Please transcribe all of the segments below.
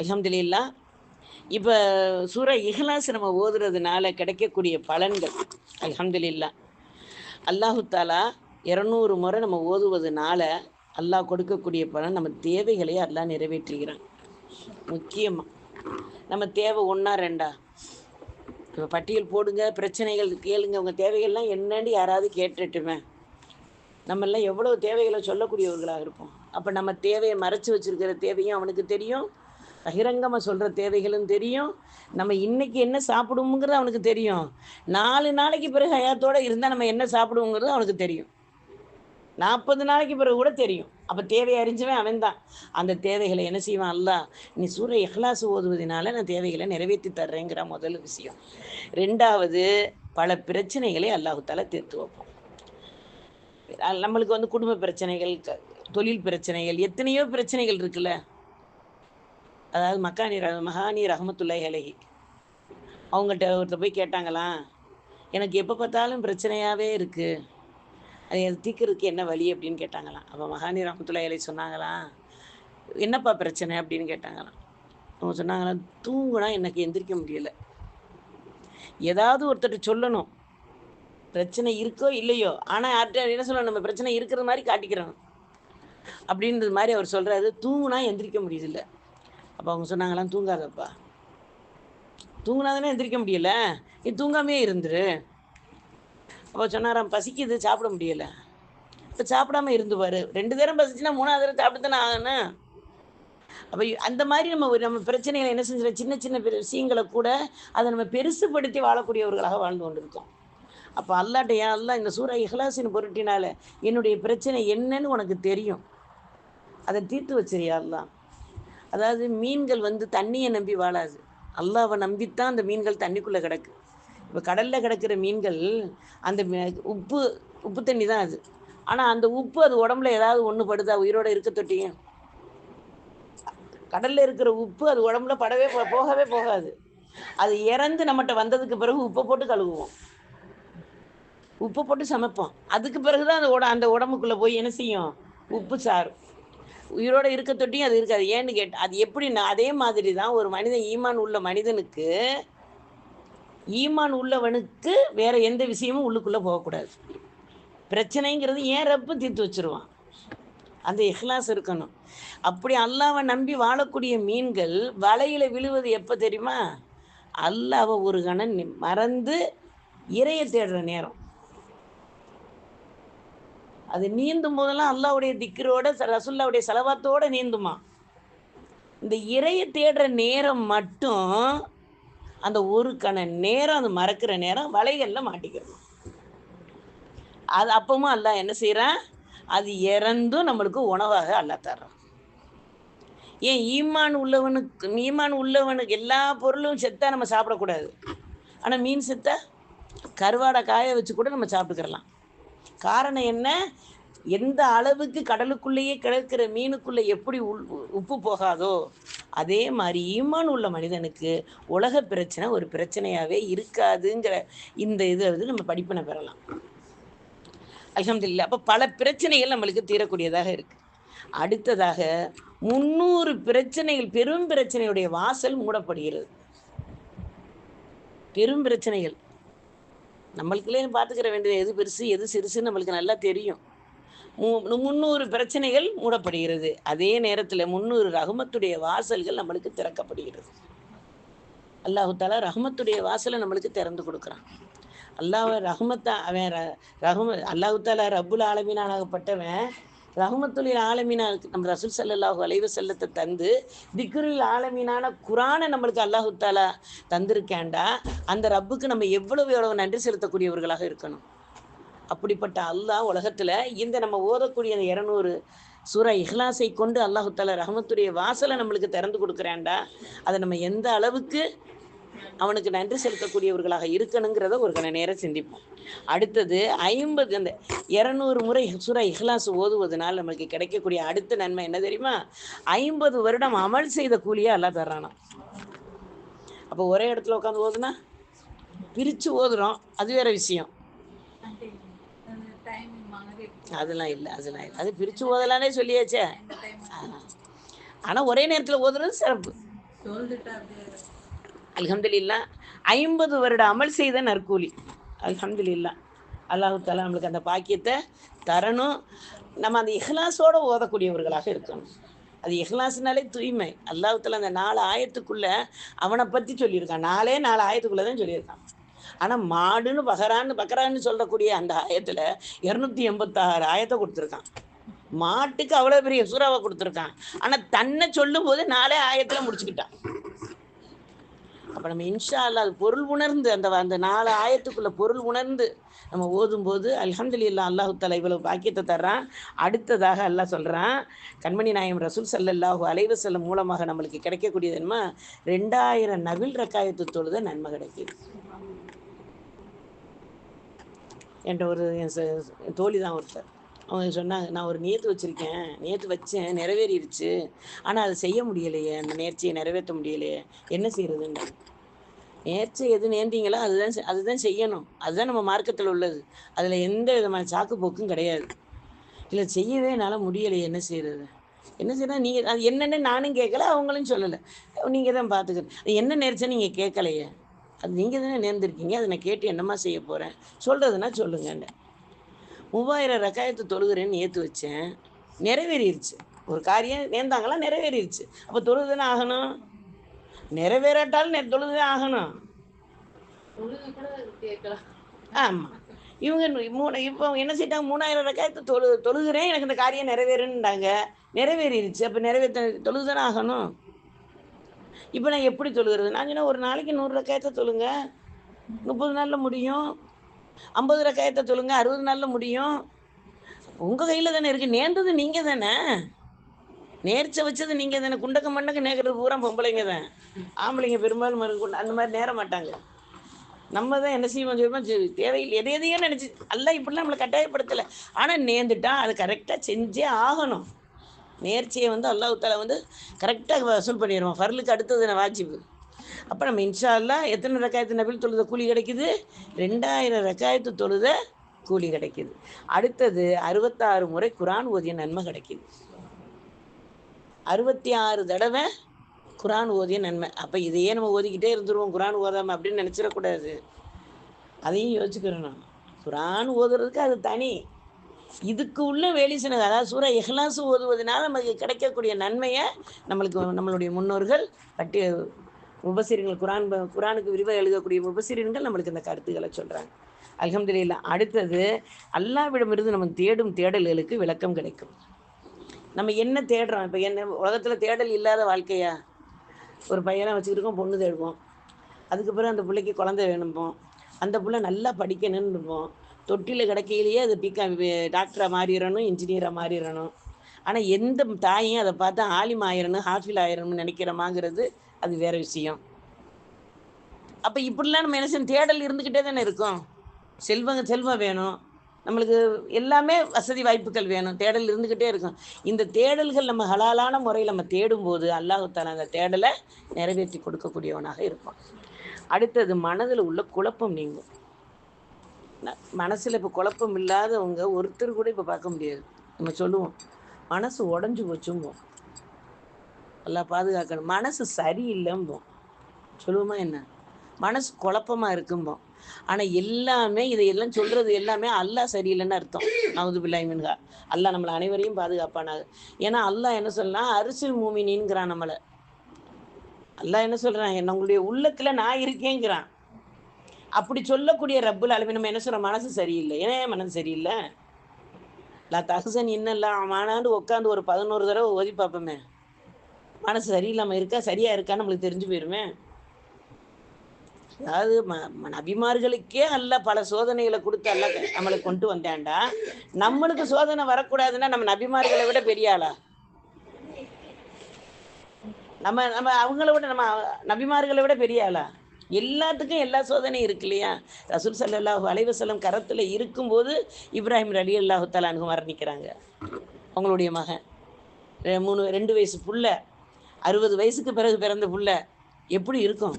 அலமதுல்லா இப்போ சூரா இஹ்லாஸ் நம்ம ஓதுறதுனால கிடைக்கக்கூடிய பலன்கள் அலமதுல்லா அல்லாஹு தாலா இரநூறு முறை நம்ம ஓதுவதுனால அல்லாஹ் கொடுக்கக்கூடிய பலன் நம்ம தேவைகளை அல்லாஹ் நிறைவேற்றுகிறான். முக்கியமாக நம்ம தேவை ஒன்றா ரெண்டா? இப்போ பட்டியல் போடுங்க பிரச்சனைகள் கேளுங்க. உங்கள் தேவைகள்லாம் என்னன்னு யாராவது கேட்டுட்டுமே. நம்மெல்லாம் எவ்வளோ தேவைகளை சொல்லக்கூடியவர்களாக இருப்போம். அப்போ நம்ம தேவையை மறைச்சி வச்சிருக்கிற தேவையும் அவனுக்கு தெரியும். பகிரங்கமாக சொல்கிற தேவைகளும் தெரியும். நம்ம இன்னைக்கு என்ன சாப்பிடுவோங்கிறது அவனுக்கு தெரியும். நாலு நாளைக்கு பிறகு ஹயாத்தோடு இருந்தால் நம்ம என்ன சாப்பிடுவோங்கிறது அவனுக்கு தெரியும். நாற்பது நாளைக்கு பிறகு கூட தெரியும். அப்போ தேவையை அறிஞ்சவன் அவன் தான் அந்த தேவைகளை என்ன செய்வான்? அல்ல நீ சூரிய இஹ்லாஸ் ஓதுவதனால நான் தேவைகளை நிறைவேற்றி தர்றேங்கிற முதல் விஷயம். ரெண்டாவது பல பிரச்சனைகளை அல்லாஹுத்தால தீர்த்து வைப்போம் நம்மளுக்கு வந்து குடும்ப பிரச்சனைகள் தொழில் பிரச்சனைகள் எத்தனையோ பிரச்சனைகள் இருக்குல்ல? அதாவது மக்கானி மகானி ரஹமத்துல்லாஹி அலைஹி. அவங்கள்ட்ட ஒருத்தர் போய் கேட்டாங்களாம் எனக்கு எப்போ பார்த்தாலும் பிரச்சனையாகவே இருக்குது அது தீக்கிறதுக்கு என்ன வழி? அப்படின்னு கேட்டாங்களாம் அப்போ மகானி ரஹமத்துல்லாஹி அலைஹி சொன்னாங்களாம் என்னப்பா பிரச்சனை? அப்படின்னு கேட்டாங்களாம் அவங்க சொன்னாங்களாம் தூங்குனா எனக்கு எந்திரிக்க முடியல. ஏதாவது ஒருத்தர்கிட்ட சொல்லணும். பிரச்சனை இருக்கோ இல்லையோ ஆனால் யார்கிட்ட என்ன சொல்லணும்? நம்ம பிரச்சனை இருக்கிற மாதிரி காட்டிக்கிறோம் அப்படின்றது மாதிரி அவர் சொல்கிறாரு தூங்குனா எந்திரிக்க முடியுதில்லை அப்போ அவங்க சொன்னாங்களாம் தூங்காதப்பா. தூங்கினாதானே எந்திரிக்க முடியல? நீ தூங்காமே இருந்துரு. அப்போ சொன்னாராம் பசிக்குது சாப்பிட முடியல. இப்போ சாப்பிடாம இருந்து பாரு. ரெண்டு தரம் பசிச்சுன்னா மூணாவது தடவை சாப்பிட்டு தானே ஆகணும். அப்போ அந்த மாதிரி நம்ம ஒரு நம்ம பிரச்சனைகளை என்ன செஞ்சிட சின்ன சின்ன விஷயங்களை கூட அதை நம்ம பெருசுப்படுத்தி வாழக்கூடியவர்களாக வாழ்ந்து கொண்டிருக்கோம். அப்போ அல்லாட்ட ஏன் அல்லா இந்த சூரா இஹ்லாசின் பொருட்டினால என்னுடைய பிரச்சனை என்னன்னு உனக்கு தெரியும். அதை தீர்த்து வச்சிரியா அல்லா? அதாவது மீன்கள் வந்து தண்ணியை நம்பி வாழாது. அல்லாவை நம்பித்தான் அந்த மீன்கள் தண்ணிக்குள்ளே கிடக்கு. இப்போ கடலில் கிடக்கிற மீன்கள் அந்த உப்பு உப்பு தண்ணி தான் அது. ஆனால் அந்த உப்பு அது உடம்புல ஏதாவது ஒன்று படுதா? உயிரோட இருக்க தொட்டியும் கடலில் இருக்கிற உப்பு அது உடம்புல படவே போ- போகவே போகாது. அது இறந்து நம்மகிட்ட வந்ததுக்கு பிறகு உப்பை போட்டு கழுவுவோம். உப்பு போட்டு சமைப்போம். அதுக்கு பிறகு தான் அந்த உட அந்த உடம்புக்குள்ளே போய் என்ன செய்யும்? உப்பு சாரும். உயிரோட இருக்க தொட்டியும் அது இருக்காது. ஏன்னு கேட்ட அது எப்படின்னா அதே மாதிரி தான் ஒரு மனிதன் ஈமான் உள்ள மனிதனுக்கு ஈமான் உள்ளவனுக்கு வேற எந்த விஷயமும் உள்ளுக்குள்ளே போகக்கூடாது. பிரச்சனைங்கிறது ஏன் ரப்பு தீர்த்து வச்சிருவான்? அந்த இஹ்லாஸ் இருக்கணும். அப்படி அல்லாவை நம்பி வாழக்கூடிய மீன்கள் வலையில விழுவது எப்போ தெரியுமா? அல்லாவை ஒரு கணம் மறந்து இறைய தேடுற நேரம். அது நீந்தும் போதெல்லாம் அல்லாவுடைய திக்கரோட ச- ரசுல்லாவுடைய செலவாத்தோட நீந்துமா? இந்த இரையை தேடுற நேரம் மட்டும் அந்த ஒரு கண நேரம் அது மறக்கிற நேரம் வலைகளில் மாட்டிக்கிறோம் அது அப்பவும் அல்லாஹ் என்ன செய்கிறான் அது இறந்தும் நம்மளுக்கு உணவாக அல்லாஹ் தர்றான். ஏன் ஈமான் உள்ளவனுக்கு ஈமான் உள்ளவனுக்கு எல்லா பொருளும் செத்தா நம்ம சாப்பிடக்கூடாது. ஆனால் மீன் செத்தா? கருவாடை காய வச்சு கூட நம்ம சாப்பிட்டுக்கிறலாம். காரணம் என்ன? எந்த அளவுக்கு கடலுக்குள்ளேயே கிடக்கிற மீனுக்குள்ளே எப்படி உள் உப்பு போகாதோ அதே மாதிரி ஈமான் உள்ள மனிதனுக்கு உலக பிரச்சனை ஒரு பிரச்சனையாகவே இருக்காதுங்கிற இந்த இதை வந்து நம்ம படிப்பினை பெறலாம். அல்ஹம்துலில்லாஹ். அப்போ பல பிரச்சனைகள் நம்மளுக்கு தீரக்கூடியதாக இருக்கு. அடுத்ததாக முந்நூறு பிரச்சனைகள் பெரும் பிரச்சனையுடைய வாசல் மூடப்படுகிறது. பெரும் பிரச்சனைகள். நம்மளுக்குள்ளே பார்த்துக்கிற வேண்டியது எது பெருசு எது சிறுசுன்னு நம்மளுக்கு நல்லா தெரியும். மு- முந்நூறு பிரச்சனைகள் மூடப்படுகிறது. அதே நேரத்தில் முன்னூறு ரகுமத்துடைய வாசல்கள் நம்மளுக்கு திறக்கப்படுகிறது. அல்லாஹு தாலா ரஹமத்துடைய வாசலை நம்மளுக்கு திறந்து கொடுக்குறான். அல்லாஹ் ரஹமத்தா அவன் ர- ரஹம அல்லாஹு தாலா ரப்புல் ஆலமீனாகப்பட்டவன் ரஹமத்துலில் ஆலமீனா நம்ம ரசூல் ஸல்லல்லாஹு அலைவ செல்லத்தை தந்து திக்ருல் ஆலமீனான குரானை நம்மளுக்கு அல்லாஹு தாலா தந்திருக்கேண்டா அந்த ரப்புக்கு நம்ம எவ்வளவு எவ்வளவு நன்றி செலுத்தக்கூடியவர்களாக இருக்கணும். அப்படிப்பட்ட அல்லாஹ் உலகத்தில் இந்த நம்ம ஓதக்கூடிய அந்த இரநூறு சூரா இஹ்லாஸை கொண்டு அல்லாஹு தாலா ரஹமத்துடைய வாசலை நம்மளுக்கு திறந்து கொடுக்குறேன்டா. அதை நம்ம எந்த அளவுக்கு அவனுக்கு நன்றி செலுத்தக்கூடியவர்களாக இருக்கணுங்கிறத ஒரு கண நேரம் சிந்திப்போம். அடுத்தது ஐம்பது அந்த இரநூறு முறை சுரா இஹ்லாஸ் ஓதுவதனால் நம்மளுக்கு கிடைக்கக்கூடிய அடுத்த நன்மை என்ன தெரியுமா? ஐம்பது வருடம் அமல் செய்த கூலியாக எல்லாம் தர்றானா அப்போ ஒரே இடத்துல உட்காந்து ஓதுனா? பிரித்து ஓதுறோம். அது வேற விஷயம். அதெல்லாம் இல்லை அதெல்லாம் இல்லை. அது பிரித்து ஓதலானே சொல்லியாச்சே. ஆனால் ஒரே நேரத்தில் ஓதுறது சிறப்பு. அலமதுல்லா அல்ஹம்துலில்லா. ஐம்பது வருட அமல் செய்த நற்கூலி. அல்ஹம்துலில்லா. அல்லாஹு தாலா நம்மளுக்கு அந்த பாக்கியத்தை தரணும். நம்ம அந்த இஹ்லாஸோடு ஓதக்கூடியவர்களாக இருக்கணும். அது இஹ்லாஸ்னாலே தூய்மை. அல்லாஹு தாலா அந்த நாலு ஆயத்துக்குள்ளே அவனை பற்றி சொல்லியிருக்கான். நாலே நாலு ஆயத்துக்குள்ளே தான் சொல்லியிருக்கான். ஆனால் மாடுன்னு பகரான்னு பக்கரான்னு சொல்லக்கூடிய அந்த ஆயத்தில் இரநூத்தி எண்பத்தாறு ஆயத்தை கொடுத்துருக்கான். மாட்டுக்கு அவ்வளோ பெரிய சூறாவை கொடுத்துருக்கான். ஆனால் தன்னை சொல்லும்போது நாலே ஆயத்தில் முடிச்சுக்கிட்டான். அப்போ நம்ம இன்ஷா அல்லாஹ் அது பொருள் உணர்ந்து அந்த அந்த நாலு ஆயத்துக்குள்ள பொருள் உணர்ந்து நம்ம ஓதும்போது இல்லா அல்லாஹு தலா இவ்வளவு பாக்கியத்தை தர்றான். அடுத்ததாக அல்லாஹ் சொல்கிறான் கண்மணி நாயம் ரசூல் ஸல்லல்லாஹு அலைஹி வஸல்லம் மூலமாக நம்மளுக்கு கிடைக்கக்கூடியது என்ன ரெண்டாயிரம் நவில் ரக்காயத்து தொழுத நன்மை கிடைக்குது. என்ற ஒரு என் தோழி தான் ஒருத்தர். அவங்க சொன்னாங்க நான் ஒரு நேத்து வச்சுருக்கேன் நேத்து வச்சேன் நிறைவேறிடுச்சு ஆனால் அதை செய்ய முடியலையே அந்த நேர்ச்சியை நிறைவேற்ற முடியலையே என்ன செய்யறதுன்னு நேற்று எது நேர்ந்தீங்களோ அதுதான் அதுதான் செய்யணும். அதுதான் நம்ம மார்க்கத்தில் உள்ளது. அதில் எந்த விதமான சாக்கு போக்கும் கிடையாது. இல்லை செய்யவே என்னால் முடியலையே என்ன செய்யறது என்ன செய்யறது நீங்கள் அது என்னென்னு நானும் கேட்கல அவங்களும் சொல்லலை. நீங்கள் தான் பார்த்துக்கணும். அது என்ன நேர்ச்சா நீங்கள் கேட்கலையே. அது நீங்கள் தானே நேர்ந்திருக்கீங்க. அதை நான் கேட்டு என்னம்மா செய்ய போகிறேன் சொல்கிறதுனா சொல்லுங்கன்னு. மூவாயிரம் ரக்காயத்து தொழுகிறேன்னு ஏற்று வச்சேன். நிறைவேறிடுச்சு ஒரு காரியம் நேர்ந்தாங்களா? நிறைவேறிடுச்சு அப்போ தொழுதுன்னு ஆகணும்? நிறைவேறாட்டாலும் நெ- தொழுதுதான் ஆகணும். ஆமா. கேட்கலாம் ஆமாம் இவங்க மூணு இப்போ என்ன செய்யிட்டாங்க? மூணாயிரம் ரக்காயத்து தொழு தொழுகிறேன். எனக்கு இந்த காரியம் நிறைவேறுன்றாங்க நிறைவேறிடுச்சு அப்போ நிறைவேற்ற தொழுதுதானே ஆகணும்? இப்போ நான் எப்படி தொழுகிறது? நான் சொன்னால் ஒரு நாளைக்கு நூறு ரக்காயத்தை தொழுங்க. முப்பது நாளில் முடியும். ஐம்பது ரக்காயத்தை தொழுங்க. அறுபது நாளில் முடியும். உங்கள் கையில் தானே இருக்குது நேர்ந்தது நீங்கள் தானே நேர்ச்ச வச்சது நீங்கள் தானே. குண்டக்க மண்டக்க நேர்கிறது பூரா பொம்பளைங்க தான். ஆம்பளைங்க பெரும்பாலும் மறு- குண்ட- அந்த மாதிரி நேர மாட்டாங்க. நம்ம தான் என்ன செய்வோம் சொல்லுவோம் தேவையில்லை. எதை எதையோ நினச்சி எல்லாம் இப்படிலாம் நம்மளை கட்டாயப்படுத்தலை. ஆனால் நேர்ந்துட்டா அது கரெக்டாக செஞ்சே ஆகணும். நேர்ச்சியை வந்து அல்லாஹ் வந்து கரெக்டாக வசூல் பண்ணிடுவோம் ஃபர்லுக்கு அடுத்தது நான் வாஜிப்பு அப்போ நம்ம இன்ஷால்லா எத்தனை ரக்காயத்து நபில் தொழுத கூலி கிடைக்குது? ரெண்டாயிரம் ரக்காயத்து தொழுத கூலி கிடைக்குது. அடுத்தது அறுபத்தாறு முறை குரான் ஓதிய நன்மை கிடைக்குது. அறுபத்தி ஆறு தடவை குரான் ஓதிய நன்மை. அப்போ இதையே நம்ம ஓதிக்கிட்டே இருந்துருவோம். குரான் ஓதாம அப்படின்னு நினச்சிடக்கூடாது. அதையும் யோசிக்கிறோம் குரான் ஓதுறதுக்கு அது தனி. இதுக்கு உள்ள வேலிசனது அதாவது சூரா இஹ்லாஸ் ஓதுவதனால நமக்கு கிடைக்கக்கூடிய நன்மையை நம்மளுக்கு நம்மளுடைய முன்னோர்கள் பட்டி முபசிரியர்கள் குரான் ப- குரானுக்கு விரிவாக எழுதக்கூடிய முபசிரியர்கள் நம்மளுக்கு இந்த கருத்துக்களை சொல்கிறாங்க அல்ஹம்துலில்லாஹ் அடுத்தது அல்லாவிடமிருந்து நம்ம தேடும் தேடல்களுக்கு விளக்கம் கிடைக்கும். நம்ம என்ன தேடுறோம்? இப்போ என்ன உலகத்தில் தேடல் இல்லாத வாழ்க்கையா? ஒரு பையனை வச்சுக்கிருக்கோம் பொண்ணு தேடுவோம். அதுக்கு பிறகு அந்த பிள்ளைக்கு குழந்தை வேணும்போம். அந்த பிள்ளை நல்லா படிக்கணும்னு இருப்போம் தொட்டியில் கிடைக்கையிலேயே அது பிகா டாக்டராக மாறிடணும் இன்ஜினியராக மாறிடணும். ஆனால் எந்த தாயும் அதை பார்த்தா ஆலிம் ஆயிரணும் ஹாஃபில் ஆயிரணும்னு நினைக்கிறோமாங்கிறது அது வேற விஷயம். அப்போ இப்படிலாம் நம்ம என்ன செய்யணும்? தேடல் இருந்துக்கிட்டே தானே இருக்கும். செல்வங்க செல்வம் வேணும். நம்மளுக்கு எல்லாமே வசதி வாய்ப்புகள் வேணும். தேடல் இருந்துக்கிட்டே இருக்கும். இந்த தேடல்கள் நம்ம ஹலாலான முறையில் நம்ம தேடும்போது அல்லாஹு அந்த தேடலை நிறைவேற்றி கொடுக்கக்கூடியவனாக இருப்பான். அடுத்தது மனதில் உள்ள குழப்பம் நீங்கும். மனசில் இப்போ குழப்பம் இல்லாதவங்க ஒருத்தர் கூட இப்போ பார்க்க முடியாது. நம்ம சொல்லுவோம் மனசு உடஞ்சு போச்சும்போம் நல்லா பாதுகாக்கணும். மனசு சரியில்லைம்போம் சொல்லுவோமா என்ன? மனசு குழப்பமாக இருக்கும்போம் ஆனா எல்லாமே இதையெல்லாம் சொல்றது எல்லாமே அல்லாஹ் சரியில்லைன்னு அர்த்தம். நவுது பிள்ளை மின்ஹா. அல்லாஹ் நம்மளை அனைவரையும் பாதுகாப்பானாக. ஏன்னா அல்லாஹ் என்ன சொல்லலாம் அரிசில் மூமினின்ங்கிறான் நம்மளை. அல்லாஹ் என்ன சொல்றான்? என்ன உங்களுடைய உள்ளத்துல நான் இருக்கேங்கிறான். அப்படி சொல்லக்கூடிய ரப்புல் அளவு நம்ம என்ன சொல்றோம்? மனசு சரியில்லை. ஏன் மனசு சரியில்லை? லா தகுசன் இன்னெல்லாம் மானாண்டு உட்காந்து ஒரு பதினோரு தடவை ஓதி பார்ப்போமே. மனசு சரியில்லாம இருக்கா? சரியா இருக்கான்னு நம்மளுக்கு தெரிஞ்சு போயிருமே. அதாவது ம- நபிமார்களுக்கே அல்ல பல சோதனைகளை கொடுத்து அல்ல நம்மளை கொண்டு வந்தாண்டா? நம்மளுக்கு சோதனை வரக்கூடாதுன்னா நம்ம நபிமார்களை விட பெரிய ஆளா? நம்ம நம்ம அவங்கள விட நம்ம நபிமார்களை விட பெரிய ஆளா? எல்லாத்துக்கும் எல்லா சோதனையும் இருக்கு இல்லையா? ரசூல் சல்லாஹூ அலைஹி வஸல்லம் கரத்தில் இருக்கும்போது இப்ராஹிம் அலி அல்லாஹு தலானு மரணிக்கிறாங்க. அவங்களுடைய மகன். மூணு ரெண்டு வயசு புள்ள. அறுபது வயசுக்கு பிறகு பிறந்த புள்ள. எப்படி இருக்கும்?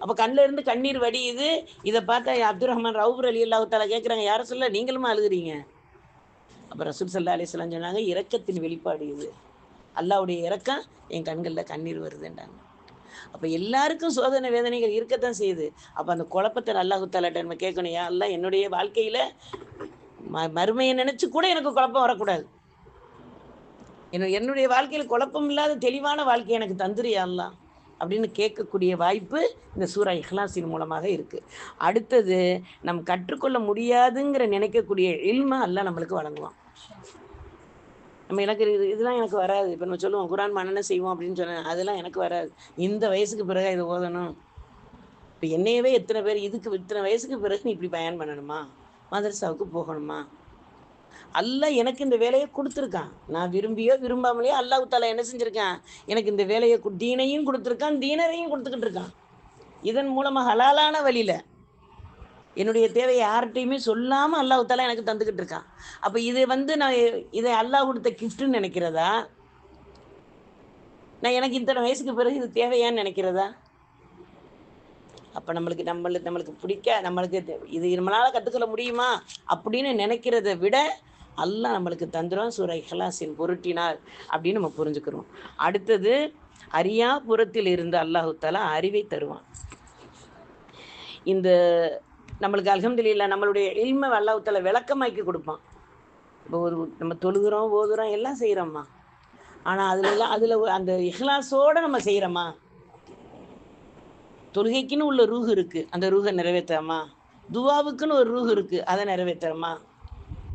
அப்போ கண்ணில் இருந்து கண்ணீர் வடியுது. இதை பார்த்தா அப்துல் ரஹ்மான் ரவுபர் அலி அல்லாஹால கேட்குறாங்க யாரை சொல்ல? நீங்களுமா அழுகுறீங்க? அப்போ ரசூல் சல்லா அலிஸ்லாம் சொன்னாங்க இரக்கத்தின் வெளிப்பாடு இது. அல்லாவுடைய இறக்கம் என் கண்களில் கண்ணீர் வருதுன்றாங்க. அப்போ எல்லாருக்கும் சோதனை வேதனைகள் இருக்கத்தான் செய்யுது. அப்போ அந்த குழப்பத்தை அல்லாஹு தாலாட்ட நம்ம கேட்கணும். யா அல்ல என்னுடைய வாழ்க்கையில் ம மறுமையை நினச்சி கூட எனக்கு குழப்பம் வரக்கூடாது. என்னுடைய வாழ்க்கையில் குழப்பம் இல்லாத தெளிவான வாழ்க்கை எனக்கு தந்துரியா யாருலாம் அப்படின்னு கேட்கக்கூடிய வாய்ப்பு இந்த சூரா இஹ்லாசின் மூலமாக இருக்குது அடுத்தது நம் கற்றுக்கொள்ள முடியாதுங்கிற நினைக்கக்கூடிய இல்மை அல்ல நம்மளுக்கு வழங்குவான். நம்ம எனக்கு இது இதெல்லாம் எனக்கு வராது. இப்போ நம்ம சொல்லுவோம் குரான் மன்னனை செய்வோம் அப்படின்னு சொன்னேன் அதெல்லாம் எனக்கு வராது. இந்த வயசுக்கு பிறகு இது ஓதணும். இப்போ என்னையவே எத்தனை பேர் இதுக்கு இத்தனை வயசுக்கு பிறகு நீ இப்படி பயன் பண்ணணுமா? மதரசாவுக்கு போகணுமா? அல்ல எனக்கு இந்த வேலையை கொடுத்துருக்கான். நான் விரும்பியோ விரும்பாமலையோ அல்லாஹ் தாலா என்ன செஞ்சுருக்கேன்? எனக்கு இந்த வேலையை கு- தீனையும் கொடுத்துருக்கான் தீனரையும் கொடுத்துக்கிட்டு இருக்கான். இதன் மூலமாக ஹலாலான வழியில் என்னுடைய தேவையை யார்கிட்டையுமே சொல்லாமல் அல்லாஹ் தாலா எனக்கு தந்துக்கிட்டு இருக்கான். அப்போ இது வந்து நான் இதை அல்லாஹ் கொடுத்த கிஃப்ட்டுன்னு நினைக்கிறதா? நான் எனக்கு இத்தனை வயசுக்கு பிறகு இது தேவையான்னு நினைக்கிறதா? அப்போ நம்மளுக்கு நம்மளுக்கு நம்மளுக்கு பிடிக்க நம்மளுக்கு இது- நம்மளால் கற்றுக்கொள்ள முடியுமா? அப்படின்னு நினைக்கிறத விட அல்லாஹ் நம்மளுக்கு தந்துடும் சூரை ஹலாசின் பொருட்டினார் அப்படின்னு நம்ம புரிஞ்சுக்கிறோம். அடுத்தது அரியா புறத்தில் இருந்து அல்லாஹு தாலா அறிவை தருவான். இந்த நம்மளுக்கு அல்ஹம்துலில்லாஹ் நம்மளுடைய இல்மை அல்லாஹு தாலா விளக்கமாக்கி கொடுப்பான். இப்போ ஒரு நம்ம தொழுகிறோம் ஓதுகிறோம் எல்லாம் செய்கிறோம்மா ஆனால் அதுலலாம் அதில் அந்த இஹ்லாஸோடு நம்ம செய்கிறோமா தொழுகைக்குன்னு உள்ள ரூஹ் இருக்கு. அந்த ரூஹை நிறைவேற்றுறோமா துவாவுக்குன்னு ஒரு ரூஹ் இருக்கு. அதை நிறைவேற்றுறோமா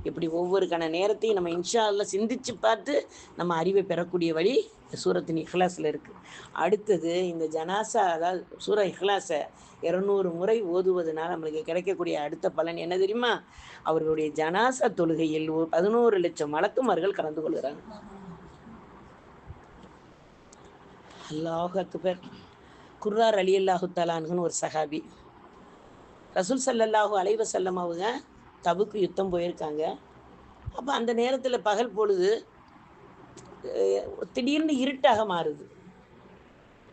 இப்படி ஒவ்வொரு கண நேரத்தையும் நம்ம இன்ஷா அல்ல சிந்திச்சு பார்த்து நம்ம அறிவை பெறக்கூடிய வழி சூரத்தின் இஹ்லாஸில் இருக்குது அடுத்தது இந்த ஜனாசா அதாவது சூர இஹ்லாஸை இரநூறு முறை ஓதுவதனால நம்மளுக்கு கிடைக்கக்கூடிய அடுத்த பலன் என்ன தெரியுமா? அவர்களுடைய ஜனாசா தொழுகையில் ஒரு பதினோரு லட்சம் மலக்குமார்கள் கலந்து கொள்கிறாங்க அல்லாஹ் பேர் குர்ரார் அலி அல்லாஹு தலான்குன்னு ஒரு சஹாபி. ரசூல் சல்லல்லாஹூ அலைவ செல்லம் அவங்க தபுக்கு யுத்தம் போயிருக்காங்க. அப்போ அந்த நேரத்தில் பகல் பொழுது திடீர்னு இருட்டாக மாறுது.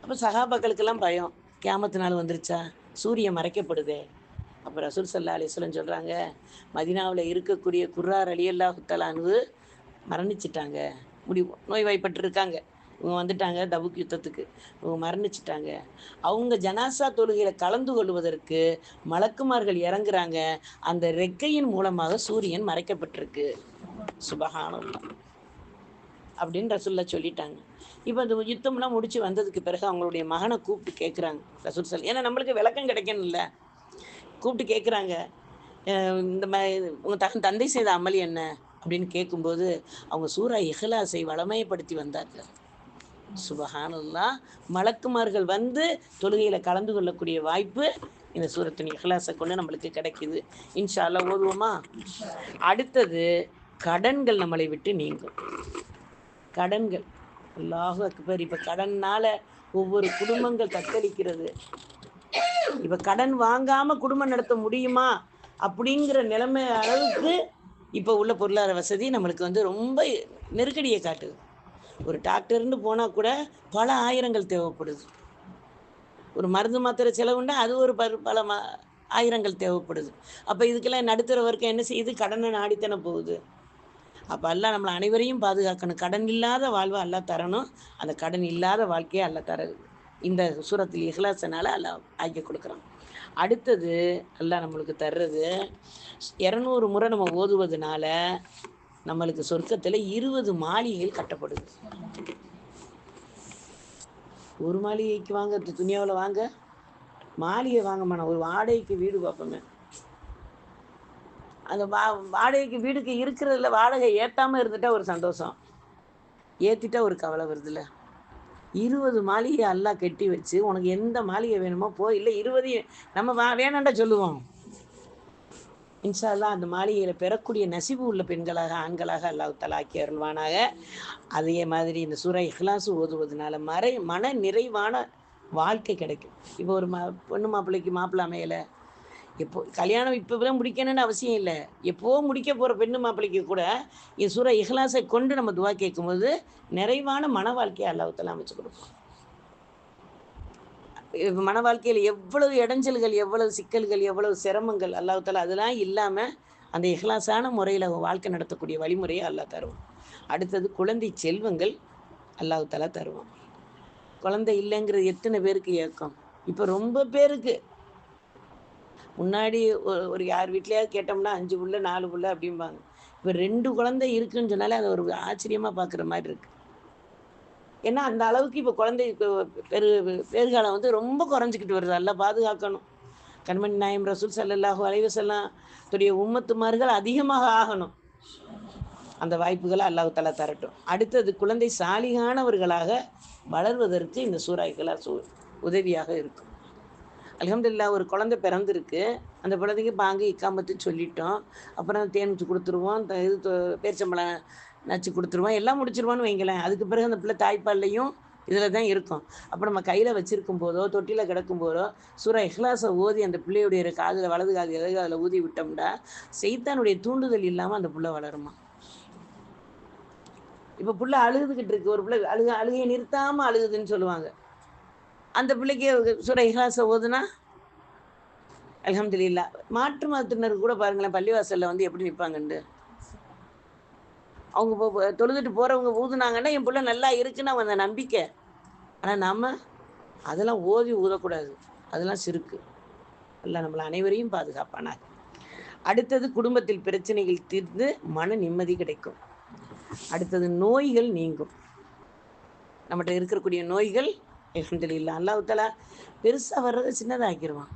அப்போ சகாபாக்களுக்கெல்லாம் பயம். கேமத்து நாள் வந்துருச்சா? சூரியன் மறைக்கப்படுதே. அப்போ ரசூல் சல்லா அலிஸ்லம் சொல்கிறாங்க மதினாவில் இருக்கக்கூடிய குர்ரார் அலி அல்லாஹு மரணிச்சிட்டாங்க. முடி நோய்வாய்ப்பட்டிருக்காங்க. இவங்க வந்துட்டாங்க தபுக் யுத்தத்துக்கு. இவங்க மரணிச்சிட்டாங்க. அவங்க ஜனாசா தொழுகையில் கலந்து கொள்வதற்கு மலக்குமார்கள் இறங்குறாங்க. அந்த ரெக்கையின் மூலமாக சூரியன் மறைக்கப்பட்டிருக்கு. சுபகானம் அப்படின்னு ரசூல்லா சொல்லிட்டாங்க. இப்போ அந்த யுத்தம்லாம் முடிச்சு வந்ததுக்கு பிறகு அவங்களுடைய மகனை கூப்பிட்டு கேட்குறாங்க ரசூல் சல் ஏன்னா நம்மளுக்கு விளக்கம் கிடைக்கணும்ல. கூப்பிட்டு கேட்குறாங்க இந்த மாதிரி உங்கள் தகன் தந்தை செய்த அமல் என்ன? அப்படின்னு கேட்கும்போது அவங்க சூறா இஹ்லாஸை வளமையப்படுத்தி வந்தார்கள். சுபஹானல்லா. மலக்குமார்கள் வந்து தொழுகையில் கலந்து கொள்ளக்கூடிய வாய்ப்பு இந்த சூரத்தின் இஹ்லாஸை கொண்டு நம்மளுக்கு கிடைக்குது. இன்ஷால்லா ஓதுவோமா? அடுத்தது கடன்கள் நம்மளை விட்டு நீங்கும். கடன்கள். எல்லாகும் அக்பர். இப்போ கடன்னால் ஒவ்வொரு குடும்பங்கள் தத்தளிக்கிறது. இப்போ கடன் வாங்காமல் குடும்பம் நடத்த முடியுமா? அப்படிங்கிற நிலைமை அளவுக்கு இப்போ உள்ள பொருளாதார வசதி நம்மளுக்கு வந்து ரொம்ப நெருக்கடியை காட்டுது. ஒரு டாக்டர்னு போனால் கூட பல ஆயிரங்கள் தேவைப்படுது. ஒரு மருந்து மாத்திரை செலவுண்டா அது ஒரு பல பல ம ஆயிரங்கள் தேவைப்படுது. அப்போ இதுக்கெல்லாம் நடுத்தர வர்க்கம் என்ன செய்யுது? கடனை நாடித்தானே போகுது. அப்போ அல்லா நம்மளை அனைவரையும் பாதுகாக்கணும். கடன் இல்லாத வாழ்வை அல்லா தரணும். அந்த கடன் இல்லாத வாழ்க்கையை அல்லாஹ் தர இந்த சூரத்தில் இஹ்லாசனால் அல்லா ஆக்கி கொடுக்குறான். அடுத்தது அல்லா நம்மளுக்கு தர்றது இரநூறு முறை நம்ம ஓதுவதனால நம்மளுக்கு சொர்க்கத்தில் இருபது மாளிகைகள் கட்டப்படுது. ஒரு மாளிகைக்கு வாங்க துணியாவில் வாங்க. மாளிகை வாங்க மாட்டோம். ஒரு வாடகைக்கு வீடு பார்ப்போமே. அந்த வா வாடகைக்கு வீடுக்கு இருக்கிறதுல வாடகை ஏற்றாமல் இருந்துட்டா ஒரு சந்தோஷம். ஏற்றிட்டா ஒரு கவலை வருதுல்ல. இருபது மாளிகை எல்லாம் கட்டி வச்சு உனக்கு எந்த மாளிகை வேணுமோ போ. இல்லை இருபது நம்ம வா வேணாண்டா சொல்லுவோம். இன்ஷால்லா அந்த மாளிகையில் பெறக்கூடிய நசிவு உள்ள பெண்களாக ஆண்களாக அல்லாஹ் தலாக்கி அருள்வானாக அதே மாதிரி இந்த சூரை இஹ்லாஸ் ஓதுவதனால மறை மன நிறைவான வாழ்க்கை கிடைக்கும். இப்போ ஒரு மா பொண்ணு மாப்பிள்ளைக்கு மாப்பிள்ளை அமையலை. எப்போ கல்யாணம் இப்போ முடிக்கணும்னு அவசியம் இல்லை. எப்போ முடிக்க போகிற பெண்ணு மாப்பிள்ளைக்கு கூட இந்த சூர இஹ்லாஸை கொண்டு நம்ம துவா கேட்கும்போது நிறைவான மன வாழ்க்கையை அல்லாஹ்தாலா அமைச்சு கொடுப்போம் மன வாழ்க்கையில் எவ்வளவு இடைஞ்சல்கள் எவ்வளவு சிக்கல்கள் எவ்வளவு சிரமங்கள் அல்லாஹ்தாலா அதெல்லாம் இல்லாமல் அந்த இஹ்லாசான முறையில் வாழ்க்கை நடத்தக்கூடிய வழிமுறையை அல்லா தருவோம் அடுத்தது குழந்தை செல்வங்கள் அல்லாஹ் தலா தருவான். குழந்தை இல்லைங்கிறது எத்தனை பேருக்கு ஏக்கம்? இப்போ ரொம்ப பேருக்கு. முன்னாடி ஒரு ஒரு யார் வீட்லேயாவது கேட்டோம்னா அஞ்சு புள்ள நாலு புள்ள அப்படிம்பாங்க. இப்போ ரெண்டு குழந்தை இருக்குன்னு சொன்னாலே அதை ஒரு ஆச்சரியமாக பார்க்குற மாதிரி இருக்குது ஏன்னா அந்த அளவுக்கு இப்போ குழந்தை பெரு பேறுகாலம் வந்து ரொம்ப குறைஞ்சிக்கிட்டு வருது. எல்லாம் பாதுகாக்கணும். கண்மணி நாயம் ரசூல் சல்லல்லாஹு அலைவசல்லாம் துடைய உம்மத்துமார்கள் அதிகமாக ஆகணும். அந்த வாய்ப்புகளை அல்லாஹ் தலா தரட்டும். அடுத்தது குழந்தை சாலிகானவர்களாக வளர்வதற்கு இந்த சூறாய்களா சூ உதவியாக இருக்கும். அலமதுல்லா ஒரு குழந்தை பிறந்திருக்கு. அந்த குழந்தைக்கு பாங்கு இக்காமத்து சொல்லிட்டோம். அப்புறம் தேன் வச்சு கொடுத்துருவோம். த- இது தொ- பேரிச்சம்பழம் நச்சு கொடுத்துருவோம். எல்லாம் முடிச்சிருவான்னு வைங்களேன். அதுக்கு பிறகு அந்த பிள்ளை தாய்ப்பால்லையும் இதில் தான் இருக்கும். அப்போ நம்ம கையில் வச்சிருக்கும் போதோ தொட்டியில் கிடக்கும் போதோ சூரா இஹ்லாஸை ஓதி அந்த பிள்ளையுடைய காதில் வலது காது இடது அதில் ஊதி விட்டோம்னா செய்தானுடைய தூண்டுதல் இல்லாமல் அந்த புள்ள வளருமா? இப்போ புள்ள அழுதுகிட்டு இருக்கு. ஒரு பிள்ளை அழுக அழுகையை நிறுத்தாமல் அழுகுதுன்னு சொல்லுவாங்க. அந்த பிள்ளைக்கு சூரா இஹ்லாஸை ஓதுனா அலமதுல்லா மாற்று மதத்தினர் கூட பாருங்களேன் பள்ளிவாசலில் வந்து எப்படி நிற்பாங்கண்டு அவங்க தொழுதுட்டு போகிறவங்க ஊதுனாங்கன்னா என் பிள்ளை நல்லா இருக்குன்னு அவங்க அந்த நம்பிக்கை. ஆனால் நாம் அதெல்லாம் ஓதி ஊதக்கூடாது. அதெல்லாம் சிறுக்கு. எல்லாம் நம்மளை அனைவரையும் பாதுகாப்பானார் அடுத்தது குடும்பத்தில் பிரச்சனைகள் தீர்ந்து மன நிம்மதி கிடைக்கும். அடுத்தது நோய்கள் நீங்கும். நம்மகிட்ட இருக்கக்கூடிய நோய்கள் அல்ஹம்துலில்லாஹ் இல்லை தஆலா பெருசாக வர்றதை சின்னதாக்கிடுவான்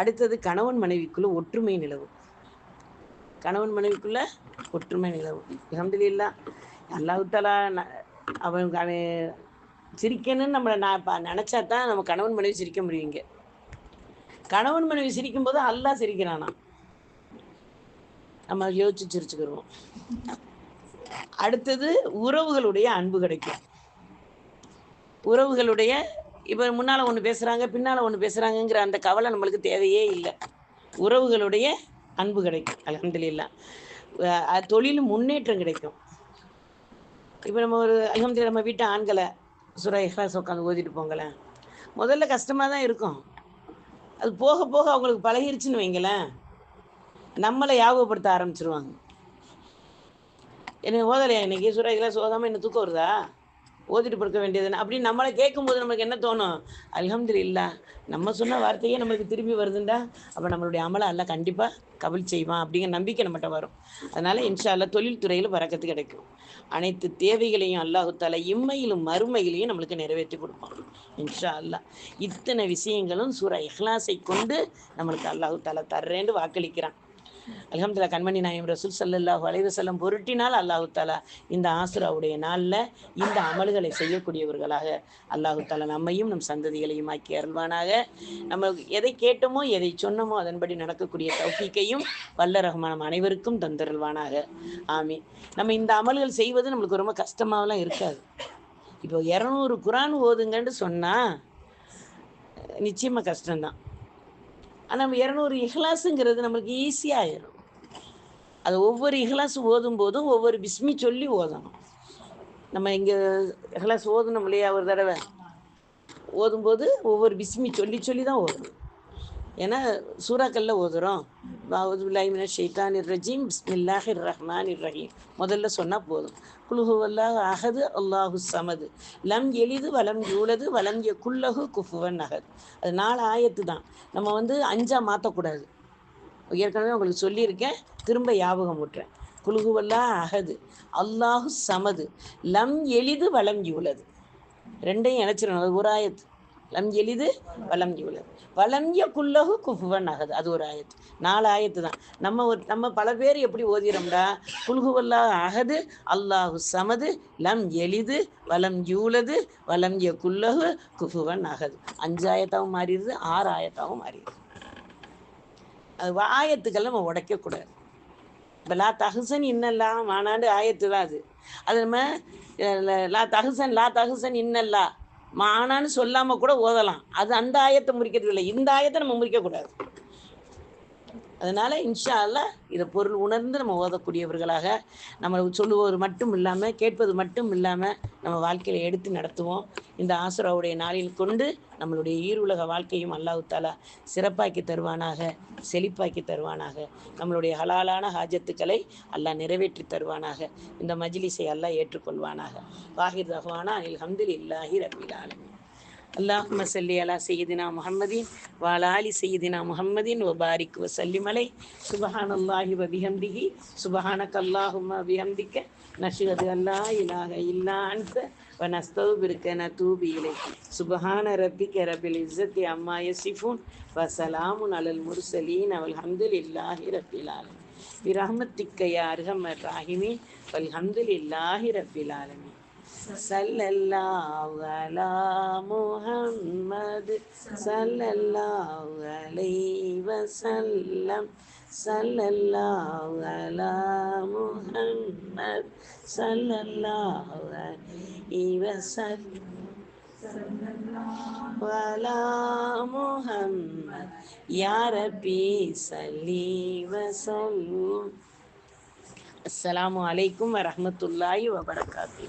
அடுத்தது கணவன் மனைவிக்குள்ள ஒற்றுமை நிலவும். கணவன் மனைவிக்குள்ள ஒற்றுமை நிலவும் அல்ஹம்துலில்லாஹ் அல்லாஹ் தஆலா ந- அவன் அவன் சிரிக்கணும்னு நம்மளை நான் இப்போ நினச்சா தான் நம்ம கணவன் மனைவி சிரிக்க முடியுங்க கணவன் மனைவி சிரிக்கும் போது அல்லாஹ் சிரிக்கிறானா? நம்ம யோசிச்சு சிரிச்சுக்கிறோம் அடுத்தது உறவுகளுடைய அன்பு கிடைக்கும். உறவுகளுடைய இப்போ முன்னால் ஒன்று பேசுகிறாங்க பின்னால் ஒன்று பேசுகிறாங்கங்கிற அந்த கவலை நம்மளுக்கு தேவையே இல்லை. உறவுகளுடைய அன்பு கிடைக்கும். அலமதுல்லா தொழில் முன்னேற்றம் கிடைக்கும். இப்போ நம்ம ஒரு அலமதுல்லா நம்ம வீட்டு ஆண்களை சுரா இஹ்லாஸ் உட்காந்து ஓதிட்டு போங்களேன். முதல்ல கஷ்டமாக தான் இருக்கும். அது போக போக அவங்களுக்கு பழகிருச்சுன்னு வைங்களேன். நம்மளை ஞாபகப்படுத்த ஆரம்பிச்சிருவாங்க. எனக்கு ஓதலையா இன்னைக்கு? சுரா இஹ்லாஸ் ஓதாமல் என்ன தூக்கம் வருதா? ஓதிட்டு படுக்க வேண்டியது அப்படின்னு நம்மளை கேட்கும்போது நமக்கு என்ன தோணும்? அல்ஹம்துலில்லா. நம்ம சொன்ன வார்த்தையே நம்மளுக்கு திரும்பி வருதுண்டா? அப்போ நம்மளுடைய அமலை அல்ல கண்டிப்பாக கபில் செய்வான் அப்படிங்கிற நம்பிக்கை நம்மகிட்ட வரும். அதனால இன்ஷா அல்லாஹ் தொழில்துறையில் வரக்கத்து கிடைக்கும். அனைத்து தேவைகளையும் அல்லாஹுத்தால இம்மையிலும் மறுமையிலையும் நம்மளுக்கு நிறைவேற்றி கொடுப்பான். இன்ஷா அல்லாஹ் இத்தனை விஷயங்களும் சூரா இஹ்லாஸை கொண்டு நம்மளுக்கு அல்லாஹு தாலா தர்றேன்னு வாக்களிக்கிறான். அலமதுல்லா கண்மணி நாயம் ரசூல் சல்லாஹூ அலைஹி செல்லம் பொருட்டினால் அல்லாஹு தாலா இந்த ஆசுராவுடைய நாளில் இந்த அமல்களை செய்யக்கூடியவர்களாக அல்லாஹு தாலா நம்மையும் நம் சந்ததிகளையும் ஆக்கி அருள்வானாக. நம்ம எதை கேட்டோமோ எதை சொன்னோமோ அதன்படி நடக்கக்கூடிய தௌஃபீக்கையும் வல்ல ரஹ்மான் அனைவருக்கும் தந்தருள்வானாக. ஆமி நம்ம இந்த அமல்கள் செய்வது நம்மளுக்கு ரொம்ப கஷ்டமாவெல்லாம் இருக்காது. இப்போ இரநூறு குரான் ஓதுங்கன்னு சொன்னால் நிச்சயமாக கஷ்டம்தான். ஆனால் நம்ம இரநூறு இஹ்லாஸுங்கிறது நம்மளுக்கு ஈஸியாகிடும் அது ஒவ்வொரு இஹ்லாஸ் ஓதும் போதும் ஒவ்வொரு பிஸ்மி சொல்லி ஓதணும். நம்ம இங்கே இஹ்லாஸ் ஓதணும் இல்லையா ஒரு தடவை? ஓதும்போது ஒவ்வொரு பிஸ்மி சொல்லி சொல்லி தான் ஓதணும் ஏன்னா சூறாக்கல்ல ஓதுறோம் பாவுதுல்லாஹிமின ஷைத்தான் ரஜீம். பிஸ்மில்லாஹிர் ரஹ்மான் ரஹீம். முதல்ல சொன்னால் போதும். குலுஹுவல்லாஹ் அகது அல்லாஹு சமது. லம் எளிது வலம் யூலது வலம் எ குல்லகு குஃபுவன் அகது அது நாலு ஆயத்து தான். நம்ம வந்து அஞ்சாக மாற்றக்கூடாது ஏற்கனவே உங்களுக்கு சொல்லியிருக்கேன். திரும்ப ஞாபகம் விட்டுறேன் குலுகுவல்லா அகது அல்லாஹு சமது. லம் எளிது வலம் யூலது. ரெண்டையும் இணைச்சிடணும். அது ஒரு ஆயத்து. லம் எளிது வலம் யூலது வலம் ய குஃபுவன் அகது. அது ஒரு ஆயத்து. நாலு ஆயத்து தான். நம்ம ஒரு நம்ம பல பேர் எப்படி ஓதிரோம்டா? குல்குவல்லா அகது அல்லாஹு சமது லம் எளிது வலம் ஜூலது வலம் ய குல்லஹு குஃபுவன் அகது. அஞ்சு ஆயத்தாகவும் மாறிடுது ஆறு ஆயத்தாகவும் மாறிடுது. அது ஆயத்துக்கள் நம்ம உடைக்கக்கூடாது. இப்போ லா தகுசன் இன்னல்லா மாநாடு ஆயத்து தான் அது. அது நம்ம லா தகுசன் லா தகுசன் இன்னல்லா. மானான்னு சொல்லாமல் கூட ஓதலாம். அது அந்த ஆயத்தை முறிக்கிறது இல்லை இந்த ஆயத்தை நம்ம முறிக்கக்கூடாது அதனால் இன்ஷா அல்லா இதை பொருள் உணர்ந்து நம்ம ஓதக்கூடியவர்களாக நம்ம சொல்லுவது மட்டும் இல்லாமல் கேட்பது மட்டும் இல்லாமல் நம்ம வாழ்க்கையில் எடுத்து நடத்துவோம். இந்த ஆசுராவுடைய நாளில் கொண்டு நம்மளுடைய ஈருலக வாழ்க்கையும் அல்லாஹ் தாலா சிறப்பாக்கி தருவானாக செழிப்பாக்கி தருவானாக. நம்மளுடைய ஹலாலான ஹாஜத்துக்களை அல்லாஹ் நிறைவேற்றி தருவானாக. இந்த மஜ்லிஸை அல்லாஹ் ஏற்றுக்கொள்வானாக. வாஹிர் ரஹ்வானா அனில் ஹம்தில் இல்லாஹி ரபில் ஆலமீன் اللهم صل على سيدنا محمد وعلى ال سيدنا محمد وبارك وسلم عليه سبحان الله وبحمده سبحانك اللهم وبحمدك نشهد ان لا اله الا انت ونستغفرك ونتوب اليك سبحان ربك رب العزه عما يصفون وسلام على المرسلين والحمد لله رب العالمين برحمتك يا ارحم الراحمين والحمد لله رب العالمين صلى الله على محمد صلى الله عليه وسلم صلى الله على محمد صلى الله عليه وسلم وعلى محمد يا ربي صلي وسلم அஸ்லாம் வலைக்கும் வரமத்துல்லாய் வபரகாத்து